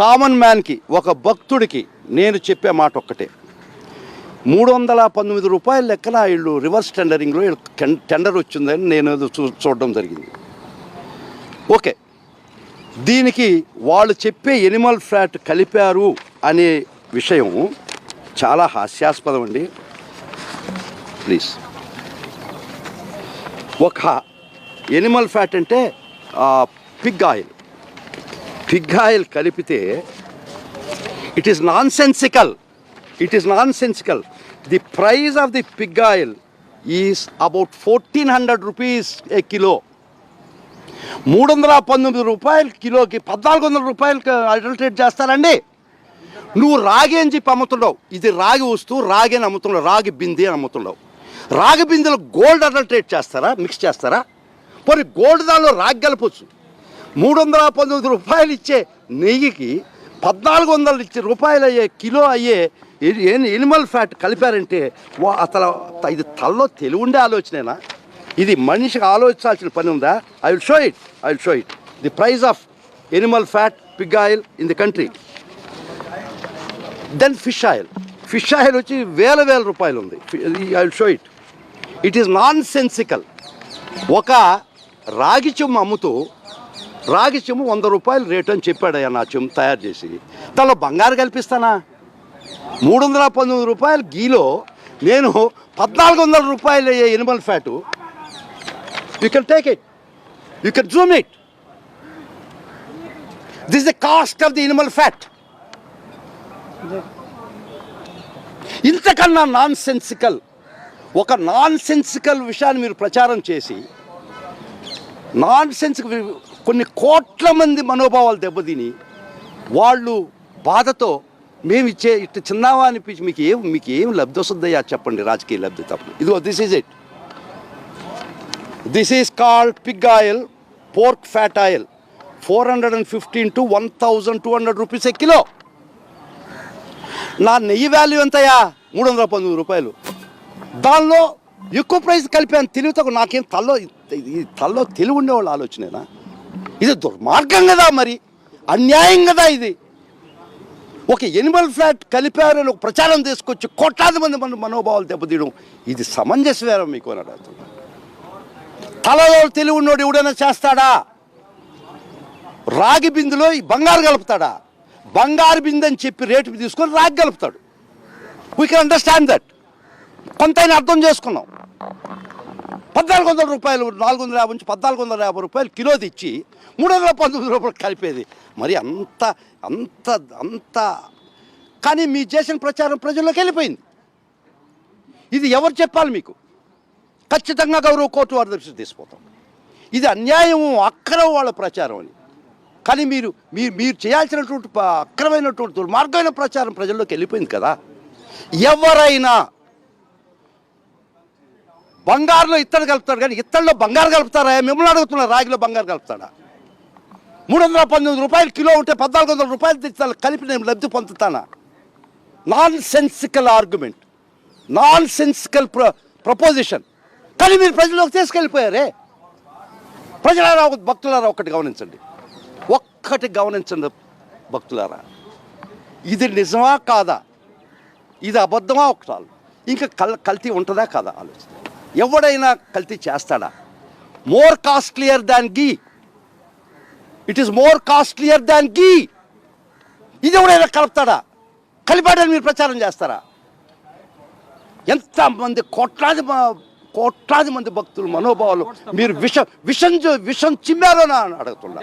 Common మ్యాన్కి ఒక భక్తుడికి నేను చెప్పే మాట ఒక్కటే. మూడు వందల పంతొమ్మిది రూపాయల లెక్కన వీళ్ళు రివర్స్ టెండరింగ్లో టెండర్ వచ్చిందని నేను చూ చూడడం జరిగింది. ఓకే. దీనికి వాళ్ళు చెప్పే ఎనిమల్ ఫ్యాట్ కలిపారు అనే విషయం చాలా హాస్యాస్పదం అండి. ప్లీజ్. ఒక ఎనిమల్ ఫ్యాట్ అంటే పిగ్ ఆయిల్. పిగ్ ఆయిల్ కలిపితే it is nonsensical it is nonsensical the price of the pig oil is about fourteen hundred rupees a kilo మూడు వందల పంతొమ్మిది రూపాయలు కిలోకి పద్నాలుగు వందల రూపాయలకి అడల్టరేట్ చేస్తారండి. నువ్వు రాగి అని చెప్పి అమ్ముతున్నావు ఇది రాగి వస్తువు రాగి అని అమ్ముతున్నావు రాగి బింది అని అమ్ముతున్నావు రాగి బిందెలో గోల్డ్ అడల్టరేట్ చేస్తారా? మిక్స్ చేస్తారా? పోనీ గోల్డ్ దానిలో రాగి కలపచ్చు. మూడు వందల పంతొమ్మిది రూపాయలు ఇచ్చే నెయ్యికి పద్నాలుగు వందలు ఇచ్చే రూపాయలు అయ్యే కిలో అయ్యే ఎనిమల్ ఫ్యాట్ కలిపారంటే అసలు ఇది తల్లో తెలివి ఉండే ఆలోచనేనా? ఇది మనిషికి ఆలోచించాల్సిన పని ఉందా? I will show it I will show it the price of animal fat pig oil in the country then fish oil fish oil వచ్చి వేల వేల రూపాయలు ఉంది I will show it it is nonsensical ఒక రాగి చెమ్ము అమ్ముతూ రాగి చెమ్ము వంద రూపాయలు రేటు అని చెప్పాడయ్యా నా చెమ్ము తయారు చేసి. దానిలో బంగారు కల్పిస్తానా? మూడు వందల పంతొమ్మిది రూపాయలు గీలో నేను పద్నాలుగు వందల రూపాయలు అయ్యే animal fat you can take it you can zoom it this the cost of the animal fat ఇంతకన్నా నాన్ సెన్సికల్ ఒక నాన్ సెన్సికల్ విషయాన్ని మీరు ప్రచారం చేసి నాన్ సెన్స్ కొన్ని కోట్ల మంది మనోభావాలు దెబ్బతిని వాళ్ళు బాధతో మేము ఇచ్చే ఇట్లా చిన్నావా అనిపించి మీకు ఏం మీకు ఏం లబ్ధి వస్తుందయ్యా చెప్పండి రాజకీయ లబ్ధి తప్ప ఇదిగో this is it this is called pig oil pork fat oil four hundred and fifteen to one thousand two hundred rupees a kilo నా నెయ్యి వాల్యూ ఎంతయా మూడు వందల పంతొమ్మిది రూపాయలు. దానిలో ఎక్కువ ప్రైస్ కలిపాను తెలివితో నాకేం తల్లో ఇది తల్లో తెలివి ఉండేవాళ్ళు ఆలోచనేనా? ఇది దుర్మార్గం కదా మరి. అన్యాయం కదా ఇది. ఒక ఎనిమల్ ఫ్లాట్ కలిపారని ఒక ప్రచారం తీసుకొచ్చి కోట్లాది మంది మన మనోభావాలు దెబ్బతీయడం. ఇది సమంజసమేనా మీకు అని అడుగుతున్నా. తలలో తెలివి ఉన్నోడు ఎవడైనా చేస్తాడా? రాగి బిందులో ఈ బంగారు కలుపుతాడా? బంగారు బిందె అని చెప్పి రేటు తీసుకొని రాగి కలుపుతాడు. వీ కెన్ అండర్స్టాండ్ దట్ కొంత అర్థం చేసుకున్నాం. పద్నాలుగు వందల రూపాయలు నాలుగు వందల యాభై నుంచి పద్నాలుగు వందల యాభై రూపాయలు కిలో తెచ్చి మూడు వందల పంతొమ్మిది రూపాయలు కలిపేది. మరి అంత అంత అంత. కానీ మీ చేసిన ప్రచారం ప్రజల్లోకి వెళ్ళిపోయింది. ఇది ఎవరు చెప్పాలి మీకు? ఖచ్చితంగా గౌరవ కోర్టు వారి దృష్టి తీసుకుపోతాం. ఇది అన్యాయం అక్రమ వాళ్ళ ప్రచారం అని. కానీ మీరు మీరు మీరు చేయాల్సినటువంటి అక్రమైనటువంటి దుర్మార్గమైన ప్రచారం ప్రజల్లోకి వెళ్ళిపోయింది కదా. ఎవరైనా బంగారులో ఇత్తడి కలుపుతాడు కానీ ఇత్తడిలో బంగారు కలుపుతారా? మిమ్మల్ని అడుగుతున్నారు రాగిలో బంగారు కలుపుతాడా? మూడు వందల పంతొమ్మిది రూపాయలు కిలో ఉంటే పద్నాలుగు వందల రూపాయలు తెచ్చి కలిపి నేను లబ్ధి పొందుతానా? Nonsensical argument nonsensical ప్ర ప్రపోజిషన్ కానీ మీరు ప్రజల్లోకి తీసుకెళ్ళిపోయారే? ప్రజలారా ఒక భక్తులారా ఒక్కటి గమనించండి. ఒక్కటి గమనించండి భక్తులారా. ఇది నిజమా కాదా? ఇది అబద్ధమా ఒకటాలు ఇంకా కల్ కల్తీ ఉంటుందా కాదా? ఆలోచన ఎవడైనా కల్తీ చేస్తాడా? More costlier than ghee it is more costlier than ghee ఇది ఎవడైనా కలుపుతాడా? కలిపాడని మీరు ప్రచారం చేస్తారా? ఎంతమంది కోట్లాది కోట్లాది మంది భక్తులు మనోభావాలు మీరు విషం విషం విషం చిమ్మారో అని అడుగుతున్నా.